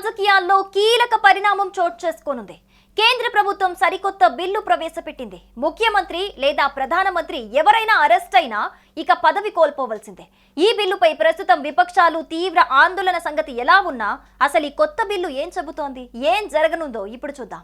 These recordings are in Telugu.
రాజకీయాల్లో కీలక పరిణామం చోటు చేసుకోనుంది. కేంద్ర ప్రభుత్వం సరికొత్త బిల్లు ప్రవేశపెట్టింది. ముఖ్యమంత్రి లేదా ప్రధానమంత్రి ఎవరైనా అరెస్ట్ అయినా ఇక పదవి కోల్పోవలసిందే. ఈ బిల్లుపై ప్రస్తుతం విపక్షాలు తీవ్ర ఆందోళన సంగతి ఎలా ఉన్నా అసలు ఈ కొత్త బిల్లు ఏం చెబుతోంది? ఏం జరగనుందో ఇప్పుడు చూద్దాం.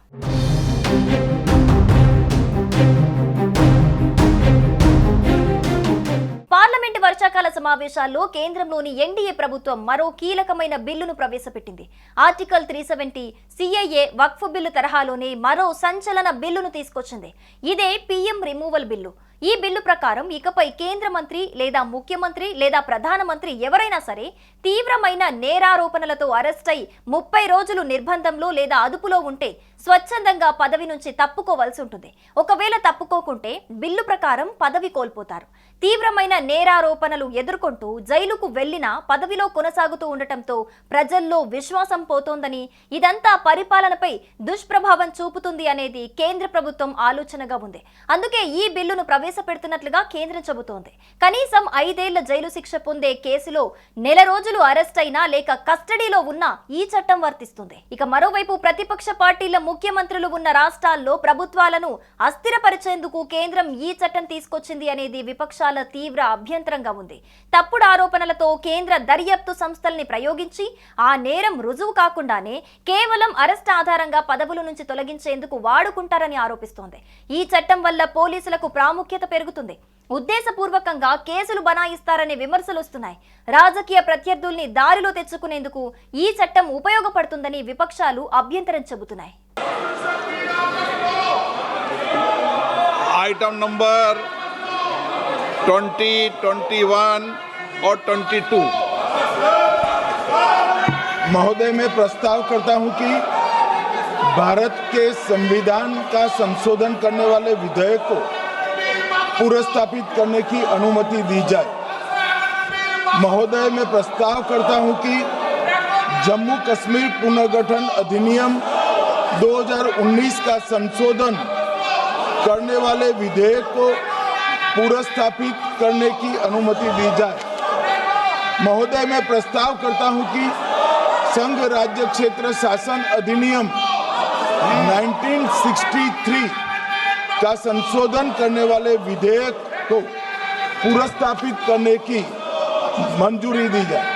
వర్షాకాల సమావేశాల్లో కేంద్రంలోని ఎన్డీఏ ప్రభుత్వం మరో కీలకమైన బిల్లును ప్రవేశపెట్టింది. Article three seventy CIA Waqf bill తరహాలోనే మరో సంచలన బిల్లును తీసుకొచ్చింది. ఇదే పీఎం రిమూవల్ బిల్లు. ఈ బిల్లు ప్రకారం ఇకపై కేంద్ర మంత్రి లేదా ముఖ్యమంత్రి లేదా ప్రధానమంత్రి ఎవరైనా సరే తీవ్రమైన నేరారోపణలతో అరెస్ట్ అయి ముప్పై రోజులు నిర్బంధంలో లేదా అదుపులో ఉంటే స్వచ్ఛందంగా పదవి నుంచి తప్పుకోవాల్సి ఉంటుంది. ఒకవేళ తప్పుకోకుంటే బిల్లు ప్రకారం పదవి కోల్పోతారు. తీవ్రమైన నేరారోపణలు ఎదుర్కొంటూ జైలుకు వెళ్ళినా పదవిలో కొనసాగుతూ ఉండటంతో ప్రజల్లో విశ్వాసం పోతోందని ఇదంతా పరిపాలనపై దుష్ప్రభావం చూపుతుంది అనేది కేంద్ర ప్రభుత్వం ఆలోచనగా ఉంది. అందుకే ఈ బిల్లును ప్రవేశపెడుతున్నట్లుగా కేంద్రం చెబుతోంది. కనీసం ఐదేళ్ళ జైలు శిక్ష పొందే కేసులో నెల రోజులు అరెస్ట్ అయినా లేక కస్టడీలో ఉన్నా ఈ చట్టం వర్తిస్తుంది. ఇక మరోవైపు ప్రతిపక్ష పార్టీల ముఖ్యమంత్రులు ఉన్న రాష్ట్రాల్లో ప్రభుత్వాలను అస్థిరపరిచేందుకు కేంద్రం ఈ చట్టం తీసుకొచ్చింది అనేది విపక్షాల తీవ్ర అభ్యంతరంగా ఉంది. తప్పుడు ఆరోపణలతో కేంద్ర దర్యాప్తు సంస్థల్ని ప్రయోగించి ఆ నేరం రుజువు కాకుండానే కేవలం అరెస్ట్ ఆధారంగా పదవుల నుంచి తొలగించేందుకు వాడుకుంటారని ఆరోపిస్తోంది. ఈ చట్టం వల్ల పోలీసులకు ప్రాముఖ్యత పెరుగుతుంది. ఉద్దేశపూర్వకంగా కేసులు బనాయిస్తారనే విమర్శలు వస్తున్నాయి. రాజకీయ ప్రత్యర్థుల్ని దారిలో తెచ్చుకునేందుకు ఈ చట్టం ఉపయోగపడుతుందని విపక్షాలు అభ్యంతరం చెబుతున్నాయి. आइटम नंबर 20, 21 और 22 महोदय मैं प्रस्ताव करता हूँ कि भारत के संविधान का संशोधन करने वाले विधेयक को पुरस्तापित करने की अनुमति दी जाए। महोदय मैं प्रस्ताव करता हूँ कि जम्मू कश्मीर पुनर्गठन अधिनियम 2019 का संशोधन करने वाले विधेयक को पुरस्थापित करने की अनुमति दी जाए। महोदय, मैं प्रस्ताव करता हूँ कि संघ राज्य क्षेत्र शासन अधिनियम 1963 का संशोधन करने वाले विधेयक को पुरस्थापित करने की मंजूरी दी जाए।